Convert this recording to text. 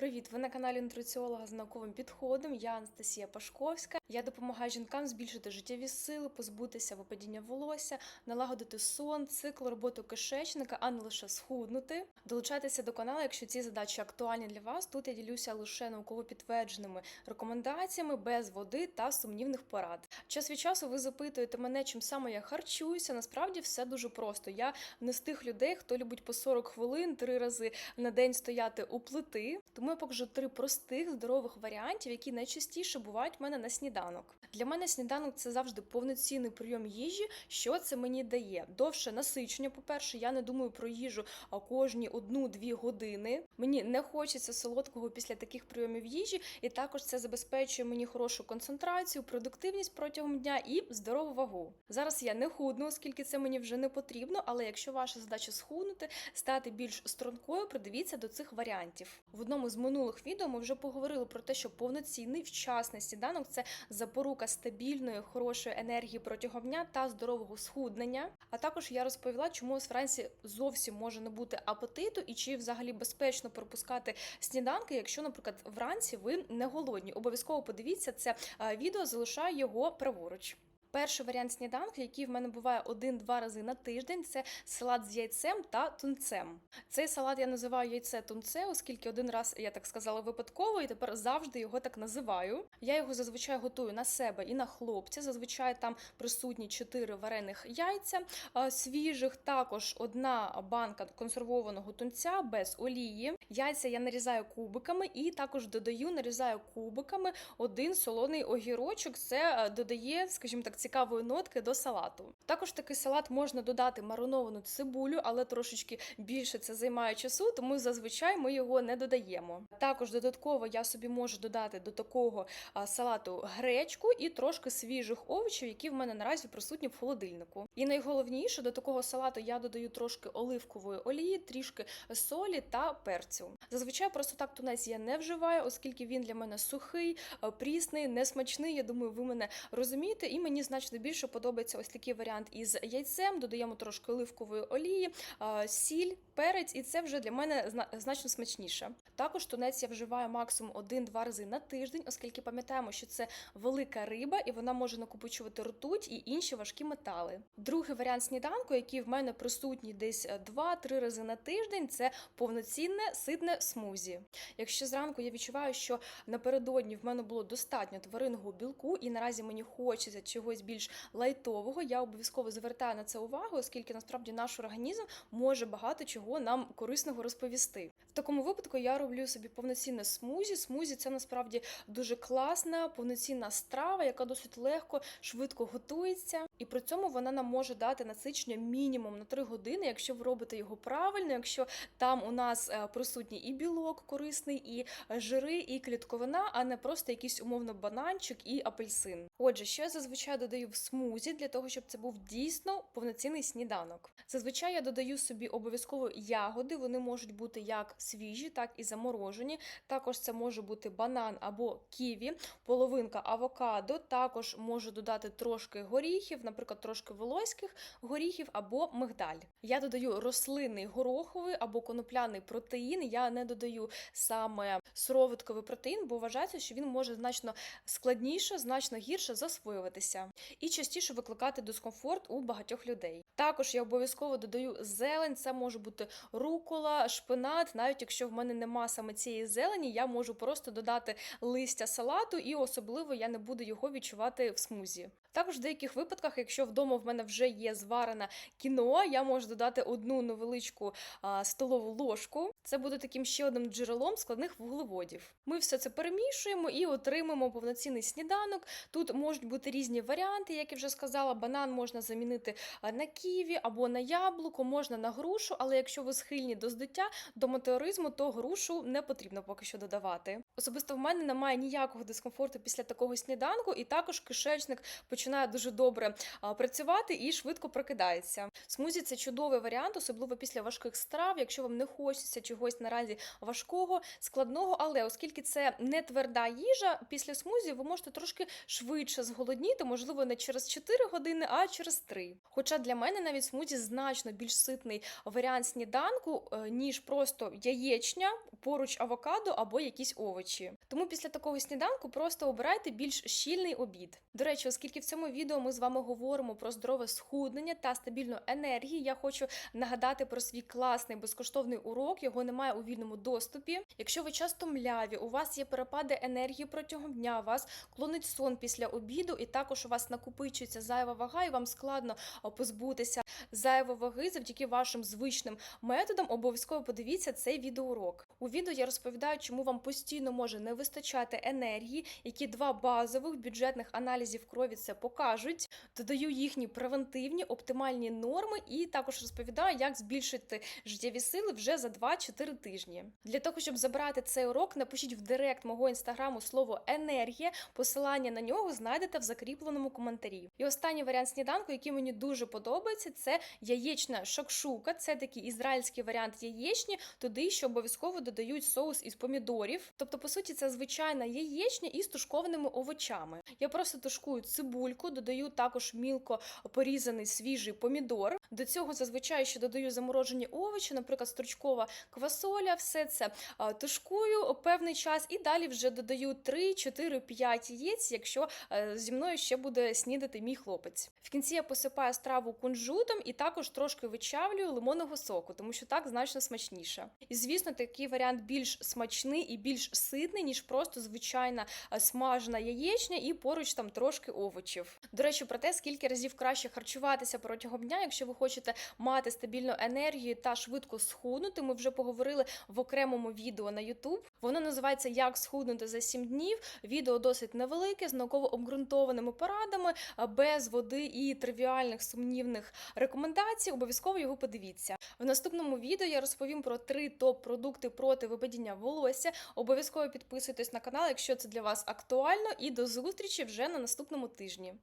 Привіт! Ви на каналі нутриціолога з науковим підходом. Я Анастасія Пашковська. Я допомагаю жінкам збільшити життєві сили, позбутися випадіння волосся, налагодити сон, цикл роботи кишечника, а не лише схуднути. Долучайтеся до каналу, якщо ці задачі актуальні для вас. Тут я ділюся лише науково підтвердженими рекомендаціями без води та сумнівних порад. Час від часу ви запитуєте мене, чим саме я харчуюся. Насправді все дуже просто. Я не з тих людей, хто любить по 40 хвилин три рази на день стояти у плити. Тому я покажу три простих здорових варіантів, які найчастіше бувають в мене на сніданок. Для мене сніданок це завжди повноцінний прийом їжі. Що це мені дає? Довше насичення. По перше, я не думаю про їжу кожні одну-дві години. Мені не хочеться солодкого після таких прийомів їжі, і також це забезпечує мені хорошу концентрацію, продуктивність протягом дня і здорову вагу. Зараз я не худну, оскільки це мені вже не потрібно. Але якщо ваша задача схуднути, стати більш стрункою, придивіться до цих варіантів. В одному з минулих відео ми вже поговорили про те, що повноцінний вчасний сніданок це запорука стабільної, хорошої енергії протягом дня та здорового схуднення. А також я розповіла, чому вранці зовсім може не бути апетиту і чи взагалі безпечно пропускати сніданки, якщо, наприклад, вранці ви не голодні. Обов'язково подивіться це е, відео, залишаю його праворуч. Перший варіант сніданку, який в мене буває один-два рази на тиждень, це салат з яйцем та тунцем. Цей салат я називаю яйце тунце, оскільки один раз я так сказала випадково, і тепер завжди його так називаю. Я його зазвичай готую на себе і на хлопця. Зазвичай там присутні 4 варених яйця свіжих. Також одна банка консервованого тунця без олії. Яйця я нарізаю кубиками і також додаю, нарізаю кубиками один солоний огірочок. Це е, додає, скажімо так, цікавої нотки до салату. Також такий салат можна додати мариновану цибулю, але трошечки більше це займає часу, тому зазвичай ми його не додаємо. Також додатково я собі можу додати до такого салату гречку і трошки свіжих овочів, які в мене наразі присутні в холодильнику. І найголовніше до такого салату я додаю трошки оливкової олії, трішки солі та перцю. Зазвичай просто так тунець я не вживаю, оскільки він для мене сухий, прісний, несмачний. Я думаю, ви мене розумієте, і мені значно більше подобається ось такий варіант із яйцем. Додаємо трошки оливкової олії, сіль, перець, і це вже для мене значно смачніше. Також тунець я вживаю максимум один-два рази на тиждень, оскільки пам'ятаємо, що це велика риба і вона може накопичувати ртуть і інші важкі метали. Другий варіант сніданку, який в мене присутній десь е, 2-3 рази на тиждень, це повноцінне ситне смузі. Якщо зранку я відчуваю, що напередодні в мене було достатньо тваринного білку, і наразі мені хочеться чогось більш лайтового, я обов'язково звертаю на це увагу, оскільки насправді наш організм може багато чого нам корисного розповісти. В такому випадку я роблю собі повноцінне смузі. Смузі це насправді дуже класна, повноцінна страва, яка досить легко, швидко готується, і при цьому вона нам може дати насичення мінімум на 3 години, якщо ви робите його правильно, якщо там у нас е, присутній і білок корисний, і жири, і клітковина, а не просто якийсь умовно бананчик і апельсин. Отже, що я зазвичай додаю в смузі для того, щоб це був дійсно повноцінний сніданок. Зазвичай я додаю собі обов'язково ягоди, вони можуть бути як свіжі, так і заморожені. Також це може бути банан або ківі, половинка авокадо. Також можу додати трошки горіхів, наприклад, трошки волоських горіхів або мигдаль. Я додаю рослинний гороховий або конопляний протеїн. Я не додаю саме сироватковий протеїн, бо вважається, що він може значно складніше, значно гірше засвоюватися і частіше викликати дискомфорт у багатьох людей. Також я обов'язково додаю зелень, це може бути рукола, шпинат. Навіть якщо в мене нема саме цієї зелені, я можу просто додати листя салату, і особливо я не буду його відчувати в смузі. Також в деяких випадках, якщо вдома в мене вже є зварена кіноа, я можу додати одну невеличку а, столову ложку. Це буде таким ще одним джерелом складних вуглеводів. Ми все це перемішуємо і отримаємо повноцінний сніданок. Тут можуть бути різні варіанти, як я вже сказала. Банан можна замінити на ківі або на яблуко, можна на грушу, але якщо ви схильні до здуття, до метеоризму, то грушу не потрібно поки що додавати. Особисто в мене немає ніякого дискомфорту після такого сніданку, і також кишечник починає дуже добре працювати і швидко прокидається. Смузі це чудовий варіант, особливо після важких страв, якщо вам не хочеться чогось наразі важкого, складного, але оскільки це не тверда їжа, після смузі ви можете трошки швидше швидше зголодніти, можливо, не через 4 години, а через 3. Хоча для мене навіть смузі значно більш ситний варіант сніданку, е, ніж просто яєчня, поруч авокадо або якісь овочі. Тому після такого сніданку просто обирайте більш щільний обід. До речі, оскільки в цьому відео ми з вами говоримо про здорове схуднення та стабільну енергію, я хочу нагадати про свій класний безкоштовний урок. Його немає у вільному доступі. Якщо ви часто мляві, у вас є перепади енергії протягом дня, вас клонить сон після обіду, і також у вас накопичується зайва вага, і вам складно позбутися зайвої ваги завдяки вашим звичним методам, обов'язково подивіться цей відеоурок. У відео я розповідаю, чому вам постійно може не вистачати енергії, які два базових бюджетних аналізів крові це покажуть. Додаю їхні превентивні оптимальні норми і також розповідаю, як збільшити життєві сили вже за 2-4 тижні. Для того, щоб забрати цей урок, напишіть в директ мого інстаграму слово енергія. Посилання на нього знайдете в закріпленому коментарі. І останній варіант сніданку, який мені дуже подобається, це яєчна шакшука. Це такий ізраїльський варіант яєчні, туди ще обов'язково додають соус із помідорів. Тобто, по суті, це звичайна яєчня із тушкованими овочами. Я просто тушкую цибульку, додаю також мілко порізаний свіжий помідор. До цього зазвичай ще додаю заморожені овочі, наприклад, стручкова квасоля, все це тушкую певний час, і далі вже додаю 3, 4, 5 яєць, якщо е, зі мною ще буде снідати мій хлопець. В кінці я посипаю страву кунжутом і також трошки вичавлюю лимонного соку, тому що так значно смачніше. І звісно, такий варіант більш смачний і більш ситний, ніж просто звичайна е, смажена яєчня і поруч там трошки овочів. До речі, про те, скільки разів краще харчуватися протягом дня, якщо ви хочете мати стабільну енергію та швидко схуднути. Ми вже поговорили в окремому відео на YouTube. Воно називається Як схуднути за 7 днів. Відео досить невелике, з науково обґрунтованими порадами, без води і тривіальних сумнівних рекомендацій. Обов'язково його подивіться. В наступному відео я розповім про три топ-продукти проти випадіння волосся. Обов'язково підписуйтесь на канал, якщо це для вас актуально, і до зустрічі вже на наступному тижні.